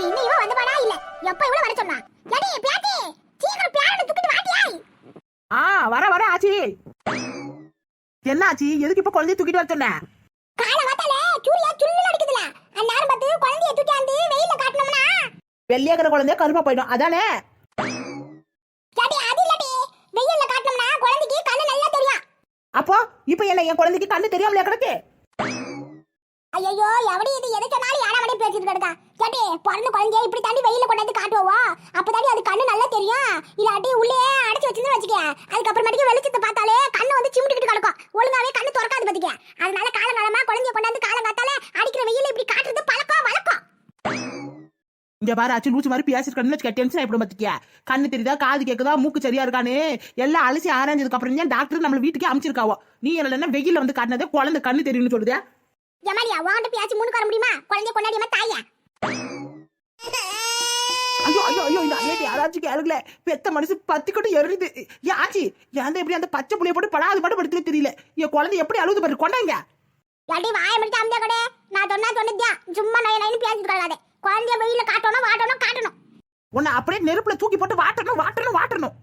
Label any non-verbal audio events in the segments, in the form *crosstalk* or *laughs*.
போச்சு இன்னும் இவன் வந்தபாடா இல்ல. எப்ப இவ்வளவு வர சொன்னா? எடி பியாட்டி சீக்கிரம் பியாட்டி தூக்கிட்டு வாட்டியாய் ஆ வர வர ஆச்சி. என்ன ஆச்சி எதுக்கு இப்ப குழந்தைய தூக்கிட்டு வர சொன்ன? காலை வாத்தால சூரியா சுள்ளு அடிக்குதுல. அந்நேரம் பார்த்து குழந்தைய தூக்கியாந்து வெயில்ல காட்டணும்னா? வெள்ளையாக்கிற குழந்தைய கருப்பா போயிடும். அதானே? சடி அது இல்லடி. வெயில்ல காட்டணும்னா குழந்தைக்கு கண்ணு நல்லா தெரியும். அப்போ இப்ப என்ன என் குழந்தைக்கு கண்ணு தெரியாமலையா கிடக்கு? ஐயோ எவடி இது? எது சொன்னாலும் யாரா மணி பேசிட்டு கிடக்கா சடி பிறந்த குழந்தைய இப்படி தாண்டி வெயில கொண்டாந்து காட்டுவா அப்பதாண்டி அது கண்ணு நல்லா தெரியும். இல்லாட்டி உள்ளே அடைச்சு வச்சிருந்து வச்சுக்க அதுக்கப்புறமேட்டுக்கு வெளிச்சத்தை பார்த்தாலே கண்ணு வந்து சிமிட்டுக்கிட்டு கிடக்கும். ஒழுங்காவே கண்ணு திறக்காது பாத்துக்க அதனால காலங்காலமா குழந்தைய கொண்டாந்து காலம் காத்தால அடிக்கிற வெயில இப்படி காட்டுறது பழக்கம் வழக்கம். இங்க பாரு ஆச்சு லூச்சு மாதிரி பேசிட்டு வச்சுக்க டென்ஷன் ஆயிடும் பாத்துக்கியா கண்ணு தெரியுதா காது கேக்குதா மூக்கு சரியா இருக்கானு எல்லாம் அலசி ஆராய்ஞ்சதுக்கு அப்புறம் தான் டாக்டர் நம்மள வீட்டுக்கே அமைச்சிருக்காவோ. நீ என்ன வெயில வந்து காட்டினதே குழந்தை கண்ணு தெரியும்னு சொல்லுதே. எமாடியா வாண்ட பேசி முன்னுக்கு வர முடியுமா? குழந்தைய கொண்டாடியமா தாயா. ஐயோ ஐயோ ஐயோ இந்த அலேடி யாராச்சும் கேளுங்களே. பெத்த மனசு பத்தி கொண்டு எருது யாச்சி ஏன் எப்படி அந்த பச்சை புள்ளைய போட்டு படாது பாட்டு படுத்துவே தெரியல. என் குழந்தை எப்படி அழுது பாரு கொண்டாங்க. எடி வாய முடிச்சு அம்தே கடே. நான் சொன்னா சொன்னதியா சும்மா நய நயன்னு பேசிட்டு இருக்காதே குழந்தைய வெயில்ல காட்டணும் வாட்டணும் காட்டணும். உன்னை அப்படியே நெருப்புல தூக்கி போட்டு வாட்டணும் வாட்டணும் வாட்டணும்.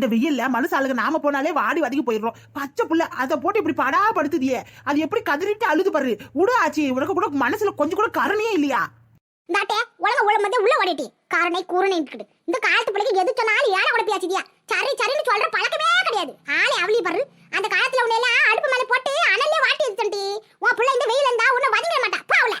இந்த வெயில்ல மனுஷாளுங்க நாம போனாலே வாடி வதக்கி போயிடுறோம். பச்சை புள்ள அதை போட்டு இப்படி படா படுத்துதியே அது எப்படி கதறிட்டு அழுது பாரு. விடு ஆச்சு உனக்கு கூட மனசுல கொஞ்சம் கூட கருணையே இல்லையா? இந்தாட்டே உலக உள்ள மத்திய உள்ள ஓடிட்டி. காரணை கூரணை இருக்குது இந்த காலத்து பிள்ளைக்கு எது சொன்னாலும் ஏழை கூட சரி சரின்னு சொல்ற பழக்கமே கிடையாது. ஆளே அவளி பாரு. அந்த காலத்துல உன்னை எல்லாம் அடுப்பு மேல போட்டு அனல்லே வாட்டி எடுத்துட்டி உன் பிள்ளை இந்த வெயில இருந்தா உன்னை வதங்க மாட்டா. பாவல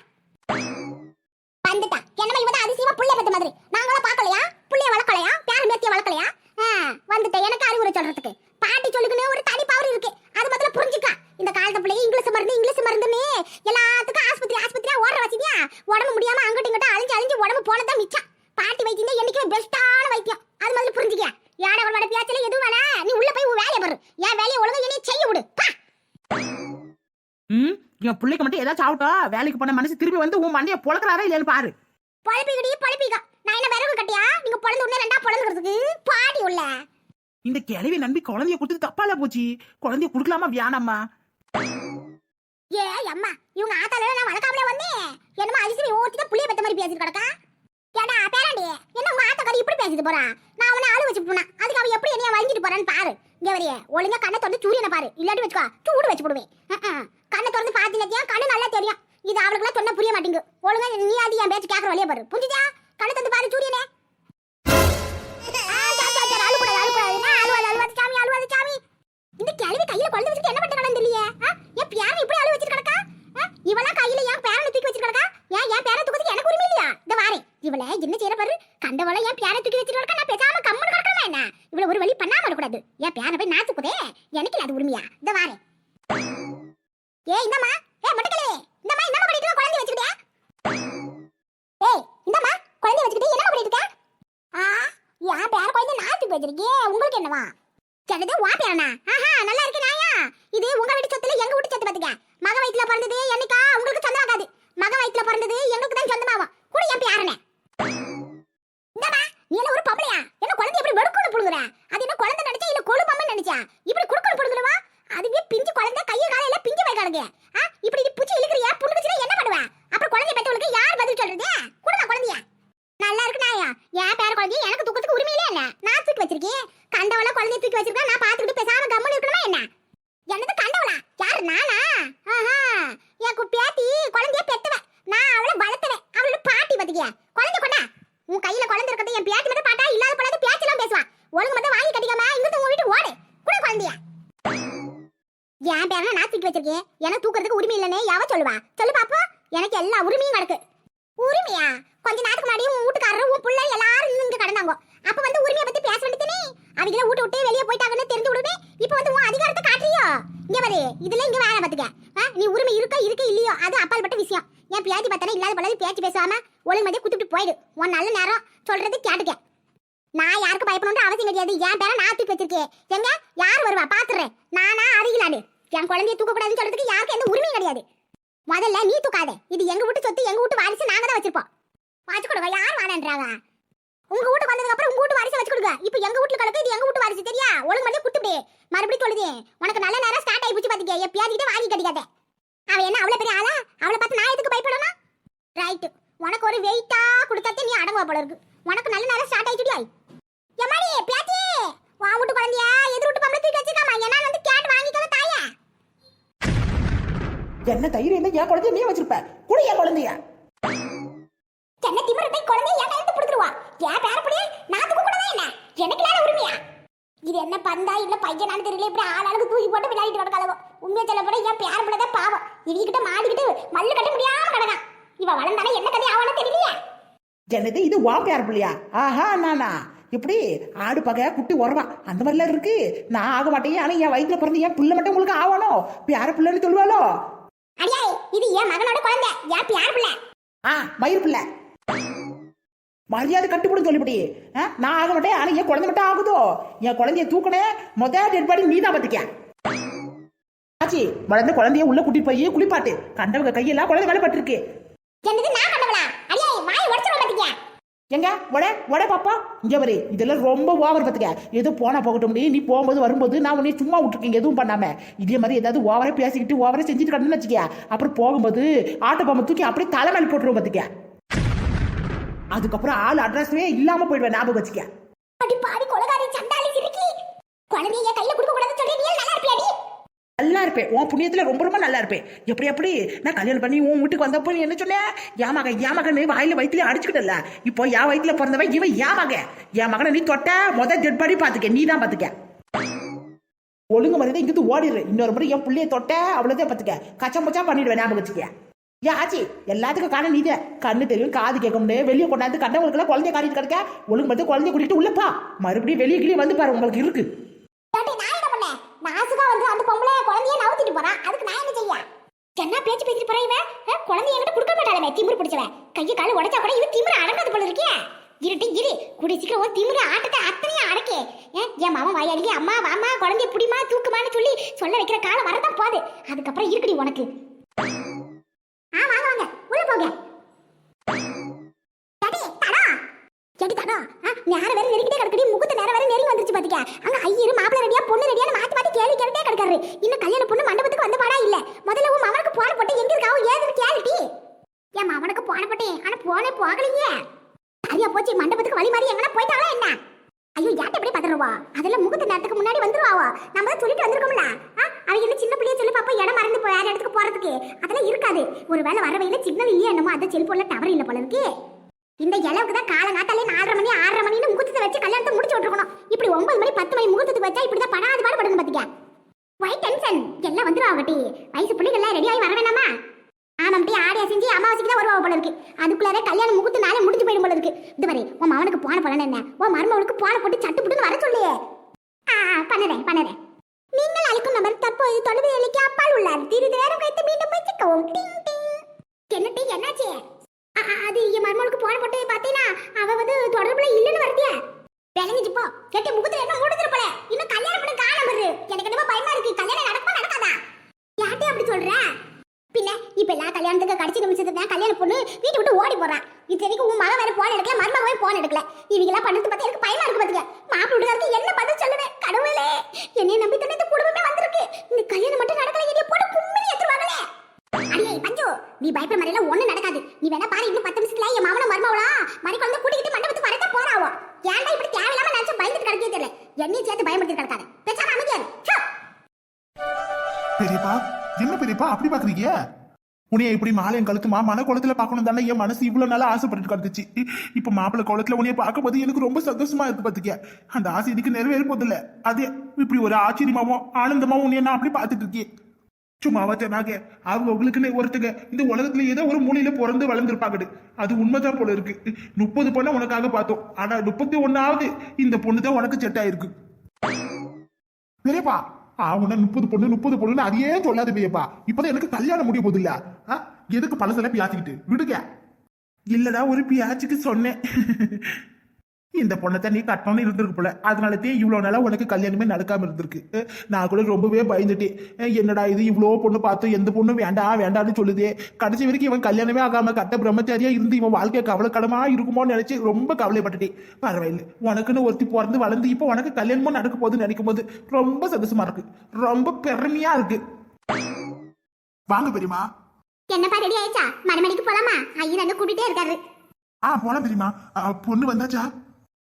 வந்துட்டா. என்னமா இவதான் அதிசயமா புள்ளைய பத்த மாதிரி. நாங்களாம் பாக்கலையா புள்ளைய வளர்க்கலையா? பேரன் பேத்திய வளர்க்கலையா ஆ, வந்துட்டேன் எனக்கு அறிவுரை சொல்றதுக்கு. பாட்டி சொல்லுக்குன்னு ஒரு தனி பவர் இருக்கு. அது முதல்ல புரிஞ்சுக்கா. இந்த காலத்து பிள்ளைங்க இங்கிலீஷ் மருந்து இங்கிலீஷ் மருந்துன்னு எல்லாத்துக்கும் ஆஸ்பத்திரி ஆஸ்பத்திரியா ஓடுற வசதியா? உடம்பு முடியாம அங்கிட்ட இங்கிட்ட அழிஞ்சு அழிஞ்சு உடம்பு போனதான் மிச்சம். பாட்டி வைத்தியம் தான் என்னைக்குமே பெஸ்டான வைத்தியம். அது முதல்ல புரிஞ்சுக்க. யாட அவளோட பேச்சல எதுவும் வேணா நீ உள்ள போய் உன் வேலையை பாரு. என் வேலையை ஒழுங்கா என்னைய செய்ய விடு. ம் என் பிள்ளைக்கு மட்டும் ஏதாச்சும் ஆகட்டும் வேலைக்கு போன மனசு திரும்பி வந்து உன் மண்டைய பொழக்கிறாரா இல்லையான்னு பாரு. பொழப்பிக்கடி பொழப்பிக்கா. நான் என்ன விறகு கட்டியா? நீங்க பொழந்து உடனே ரெண்டா பொழந்துக்கிறதுக்கு? பாடி உள்ள. இந்த கிழவி நம்பி குழந்தைய கொடுத்து தப்பால போச்சு. குழந்தைய குடுக்கலாமா வியானம்மா ஏ அம்மா இவங்க ஆத்தால நான் வளர்க்காமலே வந்தேன் என்ன அரிசி நீ ஓட்டி புளிய பெத்த மாதிரி பேசிட்டு கிடக்கா? ஏடா பேராண்டி என்ன உங்க ஆத்தாக்காரி இப்படி பேசிட்டு போறா? நான் உன்னை ஆளு வச்சு போனா அதுக்கு அவ எப்படி என்னைய வழங்கிட்டு போறான்னு பாரு. இங்க வரைய ஒழுங்கா கண்ணை திறந்து சூரியனை பாரு. இல்லாட்டி வச்சுக்கோ சூடு வச்சு போடுவேன். கண்ணை திறந்து பாத்தீங்கன்னா கண்ணு நல்லா தெரியும். இது அவளுக்குலாம் சொன்ன புரிய மாட்டேங்குது. ஒழுங்கா நீ அது என் பேச்சு கேட்கற வழியே பாரு. புரிஞ்சுதா? கண்ணை ஏ இந்தம்மா. ஏ முட்டக்கலே இந்தம்மா என்னம்மா பண்ணிட்டு இருக்க குழந்தை வச்சுக்கிட்டியா ஏய் இந்தம்மா. குழந்தை வச்சுக்கிட்டு என்னம்மா பண்ணிட்டு இருக்க? ஆ என் பேர குழந்தை நான் தூக்கி உங்களுக்கு என்னவா? என்னது வா பேரனா? ஆஹா நல்லா இருக்கு நாயா. இது உங்க வீட்டு சொத்துல எங்க வீட்டு சொத்து பாத்துக்க? மக வயித்துல பிறந்தது என்னைக்கா? உங்களுக்கு சொந்தம் ஆகாது மக வயித்துல பிறந்தது எங்களுக்கு தான் சொந்தமாகும் கூட என் பேரனே. இந்தமா நீ என்ன ஒரு பொம்பளையா? என்ன குழந்தை எப்படி வெடுக்குன்னு புழுங்குற அது என்ன குழந்தை நினைச்சா இல்ல கொழு நினைச்சா? இப்படி குடுக்கணும் புடுங்குறவா அதுவே பிஞ்சு குழந்தை கைய காலையில பிஞ்சு வை கிடக்கு ஆ இப்படி நீ புச்சி இழுக்கிறியா புடுங்குச்சுனா என்ன பண்ணுவ அப்புறம் குழந்தை பெற்றவளுக்கு யார் பதில் சொல்றது குடுமா குழந்தைய நல்லா இருக்கு நாயா என் பேர குழந்தைய எனக்கு தூக்கத்துக்கு உரிமையிலே இல்ல நான் தூக்கி வச்சிருக்கேன் கண்டவள குழந்தைய தூக்கி வச்சிருக்கா நான் பாத்துக்கிட்டு பேசாம கம்முன்னு இருக்கணுமா என்ன என்னது கண்டவளா யாரு நானா ஆஹா என் கு- பேத்தி குழந்தைய பெத்தவ நான் அவளை வளர்த்தவன் அவளோட பாட்டி பாத்துக்கிய குழந்தை கொண்டா உன் கையில குழந்தை இருக்கிறது என் பேத்தி மட்டும் பாட்டா இல்லாத பழது பேச்செல்லாம் பேசுவா ஒழுங்கு மட்டும் வாங்கி கட்டிக்காம இங்கிட்டு உங்க வீட்டுக்கு ஓடு கூட குழந்தைய என் நான் வச்சிருக்கேன் எனக்கு தூக்குறதுக்கு உரிமை இல்லைன்னு யாவ சொல்லுவா? சொல்லு பாப்பா. எனக்கு எல்லா உரிமையும் கிடக்கு. உரிமையா? கொஞ்ச நேரத்துக்கு முன்னாடி உன் வீட்டுக்காரரு உன் பிள்ளை எல்லாரும் இங்க கடந்தாங்க. அப்ப வந்து உரிமையை பத்தி பேச வேண்டியதுனே அவங்கள வீட்டு விட்டு வெளியே போயிட்டாங்கன்னு தெரிஞ்சு விடுவே இப்போ வந்து உன் அதிகாரத்தை காட்டுறியோ? இங்க பாரு இதுல இங்க வேலை பாத்துக்க நீ உரிமை இருக்கோ இருக்க இல்லையோ? அது அப்பால் பட்ட விஷயம். என் பியாதி பார்த்தா இல்லாத பழது பேச்சு பேசாம ஒழுங்கு மதியம் குத்துட்டு போயிடு. உன் நல்ல நேரம் சொல்றது கேட்டுக்க. நான் யாருக்கு பயப்படணும்னு அவசியம் கிடையாது. என் பேரை நான் தூக்கி வச்சிருக்கேன். எங்க? யார் வருவா? பாத்துறேன். நானா அருகிலாடு என் குழந்தைய தூக்க கூடாதுன்னு சொல்றதுக்கு யாருக்கும் எந்த உரிமையும் கிடையாது. முதல்ல நீ தூக்காத. இது எங்க வீட்டு சொத்து எங்க வீட்டு வாரிசு நாங்க தான் வச்சிருப்போம். வாச்சு கொடுங்க. யார் வாழன்றாங்க உங்க வீட்டுக்கு வந்ததுக்கு அப்புறம் உங்க வீட்டு வாரிசு வச்சு கொடுங்க. இப்போ எங்க வீட்டுல கிடக்கு இது எங்க வீட்டு வாரிசு தெரியா ஒழுங்கு பண்ணி குத்துப்படி மறுபடியும் சொல்லுது உனக்கு நல்ல நேரம் ஸ்டார்ட் ஆகி போச்சு பாத்துக்க எப்பயாவது வாங்கி கட்டிக்காத. அவ என்ன அவ்வளவு பெரிய ஆளா? அவளை பார்த்து நான் எதுக்கு பயப்படணும்? ரைட்டு உனக்கு ஒரு வெயிட்டா கொடுத்தாத்தே நீ அடங்குவ போல இருக்கு. உனக்கு நல்ல நேரம் ஸ்டார்ட் ஆயிடுடியா எம்மாடி பேத்தி வா வீட்டு குழந்தையா எதிர் விட்டு பம்பளை தூக்கி வச்சிருக்காமா? என்ன வந்து கே என்ன தைரியம் இருந்தா என் குழந்தைய நீ வச்சிருப்ப. கூட என் குழந்தைய. என்ன திமிரத்தை குழந்தைய என் கையெழுத்து கொடுத்துருவா. என் பேரப்படியே நான் தூக்க கூடாதா என்ன? எனக்கு இல்லாத உரிமையா? இது என்ன பந்தா இல்ல பையனானு தெரியல இப்படி ஆளாளுக்கு தூக்கி போட்டு விளையாடிட்டு கிடக்காதவோ உண்மையை சொல்ல போட என் பேர பிள்ளை தான் பாவம். இவகிட்ட மாடிக்கிட்டு மல்லு கட்ட முடியாம கிடக்கான். இவ வளர்ந்தானே என்ன கதை ஆவானோ தெரியலையே. என்னது இது வா பேர பிள்ளையா ஆஹா நானா? எப்படி ஆடு பகை குட்டி உறவா. அந்த மாதிரிலாம் இருக்கு. நான் ஆக மாட்டேன் ஆனா என் வயித்துல பிறந்து என் பிள்ளை மட்டும் உங்களுக்கு ஆவணும் பேர பிள்ளைன்னு சொல்லுவாளோ? அடியே இது என் மகனோட குழந்தை. என் பேர பிள்ளை? ஆ மயிர் பிள்ளை. மரியாதை கட்டுப்படும் சொல்லிபடி நான் ஆக மாட்டேன். ஆனா என் குழந்தை மட்டும் ஆகுதோ? என் குழந்தைய தூக்கணே மொத டெட் பாடி நீ தான் பார்த்துக்க. ஆச்சி வளர்ந்த குழந்தைய உள்ள கூட்டிட்டு போய் குளிப்பாட்டு. கண்டவங்க கையெல்லாம் குழந்தை மேல பட்டிருக்கு. என்னது நான் பண்ணவளா அடியே வாய் உடச்சிரும் பாத்தீங்க எங்க? உட உட பாப்பா. இங்க வரு இதெல்லாம் ரொம்ப ஓவர் பார்த்துக்க எதுவும் போனா போகட்டும் நீ நீ போகும்போது வரும்போது நான் உன்னை சும்மா விட்டுருக்கேன் எதுவும் பண்ணாம. இதே மாதிரி ஏதாவது ஓவரே பேசிக்கிட்டு ஓவரே செஞ்சுட்டு கிடந்துன்னு வச்சுக்க அப்புறம் போகும்போது ஆட்டோ பாம்பை தூக்கி அப்படியே தலைமையில் மேல போட்டுருவோம் பார்த்துக்க அதுக்கப்புறம் ஆள் அட்ரஸ்வே இல்லாம போயிடுவேன் ஞாபகம் வச்சுக்க. அடி குழந்தைய கையில கொடுக்க கூடாதுன்னு சொல்லி நீ நல்லா இருப்பியாடி நல்லா இருப்பேன். உன் புண்ணியத்தில் ரொம்ப ரொம்ப நல்லா இருப்பேன். எப்படி எப்படி? நான் கல்யாணம் பண்ணி உன் வீட்டுக்கு வந்தப்போ நீ என்ன சொன்ன? என் மகன் என் மகன் வாயில வயிற்றுல அடிச்சுக்கிட்டல இப்போ என் வயிற்றுல பிறந்தவன் இவன் என் மகன். என் மகனை நீ தொட்ட மொதல் டெட் பாடி பார்த்துக்க நீ தான் பார்த்துக்க ஒழுங்கு மாதிரி இங்கிருந்து ஓடிடுறேன் இன்னொரு முறை என் பிள்ளைய தொட்ட அவ்வளோதான் பார்த்துக்க கச்சம் பச்சா பண்ணிடுவேன் ஞாபகம் வச்சுக்க. ஏன் ஆச்சி எல்லாத்துக்கும் காரணம் நீதே கண்ணு தெரியும் காது கேட்க முடியாது வெளியே கொண்டாந்து கண்டவங்களுக்கெல்லாம் குழந்தைய காட்டிட்டு கிடைக்க. ஒழுங்கு பார்த்து குழந்தைய கூட்டிட்டு உள்ளப்பா மறுபடியும் வெளியே கிளியே வந்து பாரு உங்களுக்கு இருக்கு ஏண்டி, நான் என்ன பண்ணேன் நாசுகா வந்து அந்த பொம்பளை குழந்தைய நவுத்திட்டு போறான் அதுக்கு நான் என்ன செய்ய என்ன பேச்சு பேசிட்டு போறா இவன் குழந்தை என்கிட்ட கொடுக்க மாட்டாளே திமிரு பிடிச்சவ. கையை கால உடைச்சா கூட இது திமிரு அடங்காது போல இருக்கியா. இருட்டு இரு. கூடி சீக்கிரம் ஒரு திமிரு ஆட்டத்தை அத்தனையும் அடக்கே. என் மாமா வாயாடி அம்மா வாமா குழந்தைய புடிமா தூக்குமான்னு சொல்லி சொல்ல வைக்கிற காலம் வரதான் போகுது. அதுக்கப்புறம் இருக்குடி உனக்கு. ஆ வாங்க வாங்க. உள்ள போங்க. டாடி, நேரம் வேற நெருங்கிட்டே கிடக்குடி, முகத்து நேரம் வேற நெருங்கி வந்துருச்சு பாத்துக்க. அங்க ஐயரு, மாப்பிள்ள ரெடியா, பொண்ணு ரெடியான்னு மாத்தி கேள்வி கேட்டே கிடக்காரு. இன்னும் கல்யாண பொண்ணு மண்டபத்துக்கு வந்த பாடா இல்ல. முதல்ல உன் மவனுக்கு போன போட்டு எங்க இருக்காவும் ஏதுன்னு கேளுடி. என் மவனுக்கு போன போட்டேன், ஆனா போனே போகலையே. சரியா போச்சு, மண்டபத்துக்கு வழி மாறி எங்கனா போயிட்டாங்களா என்ன? ஐயோ, ஏன்ட்ட எப்படி பதறுவா? அதெல்லாம் முகூர்த்த நேரத்துக்கு முன்னாடி வந்துருவாவோ. நம்ம தான் சொல்லிட்டு வந்திருக்கோம்ல. ஆ, அவங்க என்ன சின்ன பிள்ளைய சொல்லி பாப்பா இடம் மறந்து போய் வேற இடத்துக்கு போறதுக்கு. அதெல்லாம் இருக்காது. ஒருவேளை வரவையில சிக்னல் இல்லையா என்னமோ, அந்த செல்போன்ல டவர் இல்ல போல இருக்கு இந்த இளவுக்கு தான் காலங்காத்தாலே நாலரை மணி ஆறரை மணின்னு முகூர்த்தத்தை வச்சு கல்யாணத்தை முடிச்சு விட்டுருக்கணும். இப்படி ஒன்பது மணி பத்து மணி முகூர்த்தத்துக்கு வச்சா இப்படி தான் படாது பாடு படுங்க பார்த்துக்க வை டென்ஷன் எல்லாம் வந்துரும் ஆகட்டி வயசு பிள்ளைகள்லாம் எல்லாம் ரெடி ஆகி வர வேணாமா? ஆமாம்டி ஆடியா செஞ்சு அமாவாசைக்கு தான் வருவா போல இருக்கு. அதுக்குள்ளார கல்யாணம் முகூர்த்த நாளே முடிஞ்சு போயிடும் போல இருக்கு. இது வரை உன் மகனுக்கு போன போலன்னு என்ன? உன் மருமவனுக்கு போன போட்டு சட்டு புட்டுன்னு வர சொல்லியே. ஆ பண்ணுறேன் பண்ணுறேன். நீங்கள் அளிக்கும் நபர். தற்போது தொலைவு எல்லைக்கு அப்பால் உள்ள திரிது நேரம் கழித்து மீண்டும் முயற்சிக்கவும் டிங் டிங் என்ன டீ என்னாச்சு அ- அ- அது என் மருமகளுக்கு போன போட்டு பார்த்தீங்கன்னா அவ வந்து தொடர்புல இல்லைன்னு வருதியா விளங்கிச்சு போ கெட்டி முகத்துல என்ன முடிஞ்சிரு போல இன்னும் கல்யாணம் பண்ண காலம் வருது எனக்கு என்னமோ பயமா இருக்கு கல்யாணம் நடக்குமா நடக்காதா யார்ட்டே அப்படி சொல்ற பின்ன இப்ப எல்லா கல்யாணத்துக்கு கடைசி நிமிஷத்துக்கு தான் கல்யாண பொண்ணு வீட்டை விட்டு ஓடி போறான் இது வரைக்கும் உன் மகன் வேற போன் எடுக்கல மருமகவே போன் எடுக்கல இவங்க எல்லாம் பண்ணது பார்த்து எனக்கு பயமா இருக்கு பாத்துக்க மாப்பிள்ளை வீட்டுக்காரருக்கு என்ன பதில் சொல்லுவேன் கடவுளே என்னைய இந்த குடும்பமே வந்திருக்கு. இந்த கல்யாணம் மட்டும் நடக்கல என்னைய போட்டு கும்மி ஏத்துருவாங்களே. அடியே பஞ்சு நீ பயப்பட மாதிரி எல்லாம் ஒண்ணு நடக்காது. நீ வேணா பாரு இன்னும் பத்து நிமிஷத்துல என் மாமனும் மருமவளா மறி குழந்தை கூட்டிக்கிட்டு மண்டபத்துக்கு வரத போறாவோ. ஏன்டா இப்படி தேவையில்லாம நினைச்சு பயந்துட்டு கிடக்கே தெரியல. என்னையும் சேர்த்து பயமுறுத்தி கிடக்காத. பேசாம அமைதியாரு பெரியப்பா என்ன பெரியப்பா அப்படி பாக்குறீங்க? உனியை இப்படி மாலையன் கழுத்துமா மன குளத்துல பார்க்கணும் தானே? என் மனசு இவ்வளவு நாளா ஆசைப்பட்டு கிடந்துச்சு. இப்ப மாப்பிள்ள குளத்துல உன்னைய பார்க்கும்போது எனக்கு ரொம்ப சந்தோஷமா இருக்கு பாத்துக்க. அந்த ஆசை இதுக்கு நிறைவேற போதில்ல. அது இப்படி ஒரு ஆச்சரியமாவும் ஆனந்தமாவும் உன்னைய நான் அப்படி பார்த்துட்டு இருக்கேன். சும்மாவா சொன்னாங்க அவங்க உங்களுக்குன்னு ஒருத்தங்க இந்த உலகத்துல ஏதோ ஒரு மூலையில பிறந்து வளர்ந்துருப்பாங்கடு அது உண்மைதான் போல இருக்கு. முப்பது பொண்ணை உனக்காக பார்த்தோம். ஆனா முப்பத்தி ஒன்னாவது இந்த பொண்ணு தான் உனக்கு செட் ஆயிருக்கு. பெரியப்பா அவன முப்பது பொண்ணு முப்பது பொண்ணுன்னு அதையே சொல்லாது பெரியப்பா. இப்பதான் எனக்கு கல்யாணம் முடிய போகுது இல்ல? எதுக்கு பழசெல்லாம் பியாச்சிக்கிட்டு விடுங்க. இல்லடா ஒரு பியாச்சுக்கு சொன்னேன். இந்த பொண்ணத்தை நீ கட்டணும்னு இருந்திருக்கு போல. அதனாலதே இவ்வளவு நாளா உனக்கு கல்யாணமே நடக்காம இருந்திருக்கு. நான் கூட ரொம்பவே பயந்துட்டேன். என்னடா இது இவ்வளோ பொண்ணு பார்த்து எந்த பொண்ணும் வேண்டாம் வேண்டாம்னு சொல்லுதே. கடைசி வரைக்கும் இவன் கல்யாணமே ஆகாம கட்ட பிரம்மச்சாரியா இருந்து இவன் வாழ்க்கை கவலைக்கடமா இருக்குமோன்னு நினைச்சு ரொம்ப கவலைப்பட்டுட்டேன். பரவாயில்லை. உனக்குன்னு ஒருத்தி பிறந்து வளர்ந்து இப்போ உனக்கு கல்யாணமும் நடக்க போகுதுன்னு நினைக்கும் போது ரொம்ப சந்தோஷமா இருக்கு. ரொம்ப பெருமையா இருக்கு. வாங்க பெரியமா என்னப்பா ரெடி ஆயிடுச்சா? மறுமணிக்கு போலாமா? ஐயர் அங்க கூட்டிட்டே இருக்காரு. ஆ போலாம் தெரியுமா ஆ, பொண்ணு வந்தாச்சா?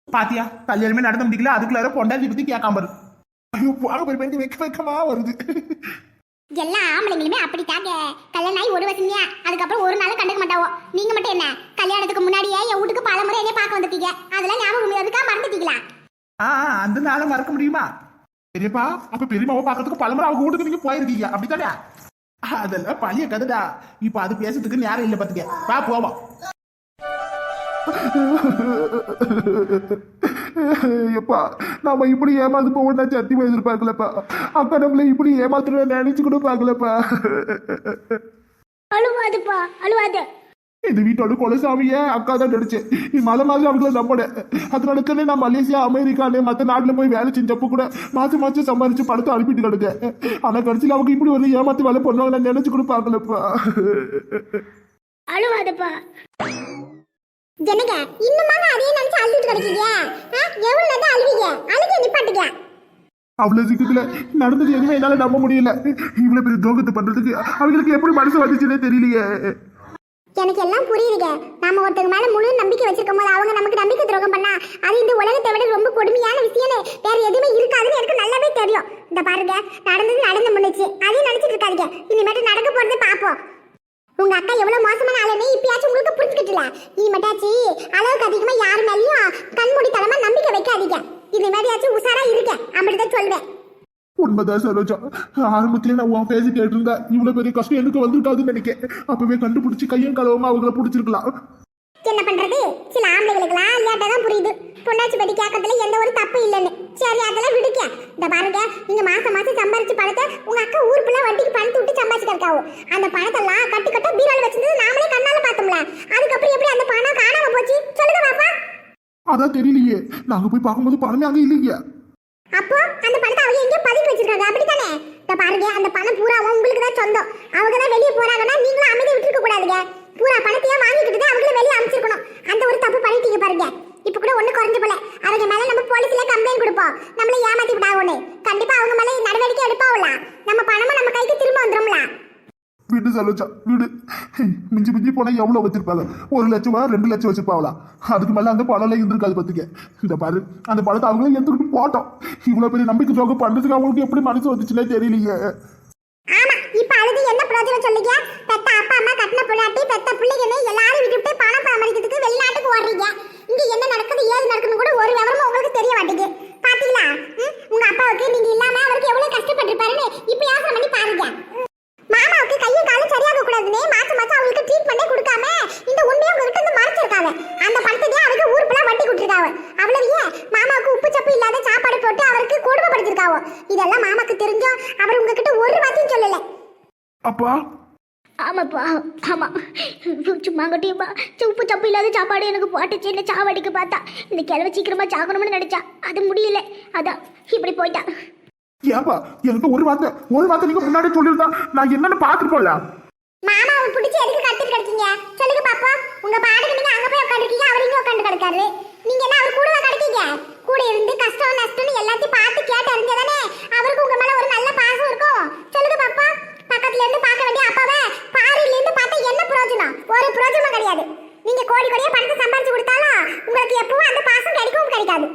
பாத்தியா? கல்யாணமே நடந்து முடிக்கல. அதுக்குள்ள பொண்டாட்டி பத்தி கேட்காம இரு. ஐயோ போக போய் வேண்டி வைக்க வைக்கமா வருது. எல்லா ஆம்பளைங்களுமே அப்படித்தாங்க. கல்யாணம் ஆகி ஒரு வருஷம்யா. அதுக்கப்புறம் ஒரு நாளும் கண்டுக்க மாட்டாவோ. நீங்க மட்டும் என்ன? கல்யாணத்துக்கு முன்னாடியே என் வீட்டுக்கு பல முறை என்னைய பார்க்க வந்திருக்கீங்க. அதெல்லாம் ஞாபகம் இருக்கா மறந்துட்டீங்களா? ஆ அந்த நாளை மறக்க முடியுமா? பெரியப்பா அப்ப பெரியமாவை பார்க்கறதுக்கு பலமுறை அவங்க வீட்டுக்கு நீங்க போயிருக்கீங்க. அப்படித்தானே? அதெல்லாம் பழைய கதைடா. இப்ப அது பேசுறதுக்கு நேரம் இல்ல பாத்துக்க. வா போவோம். *laughs* எப்பா நாம இப்படி ஏமாந்து போவோம் நான் சத்தியமா எதிர்பார்க்கலப்பா. அக்கா நம்மள இப்படி ஏமாத்துற நினைச்சு கூட பார்க்கலப்பா. அழுவாதுப்பா அழுவாது. இந்த வீட்டோட குலசாமிய அக்கா தான் நடிச்சேன் நீ மலை மாதிரி அவங்கள நம்பட அதனால தானே நான் மலேசியா அமெரிக்கான்னு மற்ற நாட்டுல போய் வேலை செஞ்சப்போ கூட மாசம் மாசம் சம்பாரிச்சு பணத்தை அனுப்பிட்டு கிடக்கேன் ஆனா கடைசியில் அவங்க இப்படி ஒரு ஏமாத்து வேலை பண்ணுவாங்க நான் நினைச்சு கூட பார்க்கலப்பா. அழுவாதுப்பா. ஜனங்க இன்னுமாங்க அதையே நினைச்சு அழுதுட்டு கிடைக்கீங்க? எவ்வளவு நேரம் அழுவீங்க? அழுக நிப்பாட்டுங்க. அவ்வளவு சீக்கிரத்துல நடந்தது எதுவுமே என்னால நம்ப முடியல. இவ்வளவு பெரிய துரோகத்தை பண்றதுக்கு அவங்களுக்கு எப்படி மனசு வந்துச்சுன்னே தெரியலையே. எனக்கு எல்லாம் புரியுதுங்க. நாம ஒருத்தங்க மேல முழு நம்பிக்கை வச்சிருக்கும் போது அவங்க நமக்கு நம்பிக்கை துரோகம் பண்ணா அது இந்த உலகத்தை விட ரொம்ப கொடுமையான விஷயமே. வேற எதுவுமே இருக்காதுன்னு எனக்கு நல்லாவே தெரியும். இந்த பாருங்க நடந்தது நடந்து முன்னுச்சு அதையும் நினைச்சிட்டு இருக்காதீங்க. இனிமேட்டு நடக்க போறதை பாப்போம் உங்க அக்கா எவ்வளவு மோசமான ஆளுன்னு இப்பயாச்சும் உங்களுக்கு புரிஞ்சுக்கிட்டுல மட்டாச்சி அளவுக்கு அதிகமா யார் மேலயும் கண்மூடித்தனமா நம்பிக்கை வைக்காதீங்க. இது மாதிரியாச்சும் உசாரா இருக்க அப்படிதான் சொல்வேன். உண்மைதான் சரோஜா. ஆரம்பத்திலே நான் உன் பேசி கேட்டிருந்தா இவ்வளவு பெரிய கஷ்டம் எனக்கு வந்திருக்காதுன்னு நினைக்கிறேன் அப்பவே கண்டுபிடிச்சு கையும் கலவமா அவங்கள பிடிச்சிருக்கலாம். என்ன பண்றது? சில ஆம்பளைகளுக்குலாம் லேட்டா தான் புரியுது. பொண்டாச்சி பத்தி கேட்கறதுல எந்த ஒரு தப்பு இல்லைன்னு. சரி அதெல்லாம் விடுக்க. இந்த பாருங்க நீங்க மாசம் மாசம் சம்பாரிச்சு பணத்தை உங்க அக்கா ஊர் ஃபுல்லா வட்டிக்கு பணத்தை விட்டு சம்பாதிச்சு இருக்காவோ. அந்த பணத்தெல்லாம் கட்டு கட்ட பீரோல வச்சிருந்தது நாமளே கண்ணால பார்த்தோம்ல. அதுக்கப்புறம் எப்படி அந்த பணம் காணாம போச்சு? சொல்லுங்க பாப்பா. அதான் தெரியலையே. நாங்க போய் பார்க்கும்போது பணமே அங்க இல்லையே. அப்போ அந்த பணத்தை அவங்க எங்கேயோ பதுக்கி வச்சிருக்காங்க. அப்படித்தானே? இந்த பாருங்க அந்த பணம் பூரா உங்களுக்கு தான் சொந்தம். அவங்க தான் வெளியே போறாங்கன்னா நீங்களும் அமைதி விட்டுருக்க கூடாதுங்க. பூரா பணத்தையும் வாங்கிக்கிட்டு தான் அவங்கள வெளியே அமைச்சிருக்கணும் அந்த ஒரு தப்பு பண்ணிட்டீங்க பாருங்க. இப்ப கூட ஒண்ணு குறைஞ்சு போல. அவங்க மேல நம்ம போலீஸ்ல கம்ப்ளைண்ட் கொடுப்போம். நம்மள ஏமாத்தி விடாங்கன்னு கண்டிப்பா அவங்க மேல நடவடிக்கை எடுப்பாவுல நம்ம பணமும் நம்ம கைக்கு திரும்ப வந்துரும்ல. வீடு சரோஜா வீடு. மிஞ்சி மிஞ்சி போனா எவ்வளவு வச்சிருப்பாங்க? ஒரு லட்சமா ரெண்டு லட்சம் வச்சிருப்பாங்களா? அதுக்கு மேல அந்த பணம் இருந்திருக்காது பத்துக்க. இந்த பாரு அந்த பணத்தை அவங்களும் எடுத்துட்டு போட்டோம். இவ்வளவு பெரிய நம்பிக்கை துரோகம் பண்றதுக்கு அவங்களுக்கு எப்படி மனசு வந்துச்சுன்னே தெரியலையே. அழுது என்ன பிரயோஜனம் சொல்லுங்க பெத்த அப்பா அம்மா கட்டின புள்ளாட்டி பெத்த பிள்ளைங்கன்னு அப்பா? ஆமாப்பா ஆமா. சும்மா கட்டியப்பா உப்பு தப்பு இல்லாத சாப்பாடு எனக்கு போட்டுச்சு. என்ன சாவடிக்க பார்த்தா. இந்த கிழவை சீக்கிரமா சாகணும்னு நினைச்சா. அது முடியல. அதான் இப்படி போயிட்டா. ஏப்பா எனக்கு ஒரு வார்த்தை ஒரு வார்த்தை நீங்க முன்னாடி சொல்லியிருந்தா நான் என்னன்னு பார்த்துட்டு போல. மாமாவை பிடிச்சி எதுக்கு கத்துட்டு கிடக்கீங்க சொல்லுங்க பாப்பா. உங்க பாடுக்கு நீங்க அங்க போய் உட்காந்துருக்கீங்க அவர் இங்க உட்காந்து கிடக்காரு. நீங்க என்ன அவர் கூடவா கிடக்கீங்க? கூட இருந்து கஷ்டம் நஷ்டம்னு எல்லாத்தையும் பார்த்து கேட்டு அறிஞ்சதானே அவருக்கு உங்க மேல ஒரு நல்ல பாசம் இருக்கும் சொல்லுங்க பாப்பா பக்கத்துல இருந்து பார்க்க வேண்டிய அப்பாவை பாரில இருந்து பார்த்தா என்ன பிரயோஜனம் ஒரு பிரயோஜனமும் கிடையாது நீங்க கோடி கோடியா பணத்தை சம்பாரிச்சு கொடுத்தாலும் உங்களுக்கு எப்பவும் அந்த பாசம் கிடைக்கவும் கிடைக்காது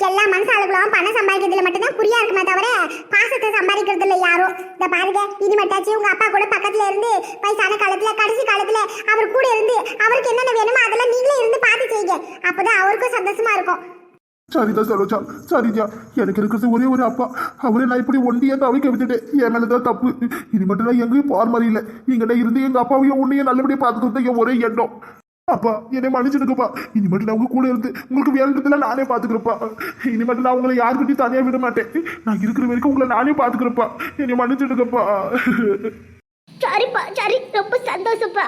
எல்லா மனசாளுகளும் பணம் சம்பாதிக்கிறதுல மட்டும்தான் குறியா இருக்குமே தவிர பாசத்தை சம்பாதிக்கிறது இல்ல யாரும் இந்த பாருங்க இனிமேட்டாச்சு உங்க அப்பா கூட பக்கத்துல இருந்து வயசான காலத்துல கடைசி காலத்துல அவர் கூட இருந்து அவருக்கு என்னென்ன வேணுமோ அதெல்லாம் நீங்களே இருந்து பார்த்து செய்யுங்க அப்பதான் அவருக்கும் சந்தோஷமா இருக்கும் சரிதான் சரோஜா சரிஜா எனக்கு இருக்கிறது ஒரே ஒரு அப்பா. அவரை நான் இப்படி ஒண்டியா தவிக்க விட்டுட்டேன். என் மேலதான் தப்பு. இது மட்டும் தான் எங்கேயும் போற மாதிரி இல்லை இங்கட இருந்து எங்கள் அப்பாவையும் உன்னையும் நல்லபடியாக பார்த்துக்கிறது என் ஒரே எண்ணம். அப்பா என்னை இனி இனிமேட்டு நான் உங்க கூட இருந்து உங்களுக்கு வேணுன்றதுல நானே பாத்துக்கிறப்பா இனிமேட்டு நான் உங்களை யாருக்கிட்டையும் தனியாக விட மாட்டேன். நான் இருக்கிற வரைக்கும் உங்களை நானே பார்த்துக்கிறப்பா என்னை மன்னிச்சிருக்கப்பா சரிப்பா சரி. ரொம்ப சந்தோஷப்பா.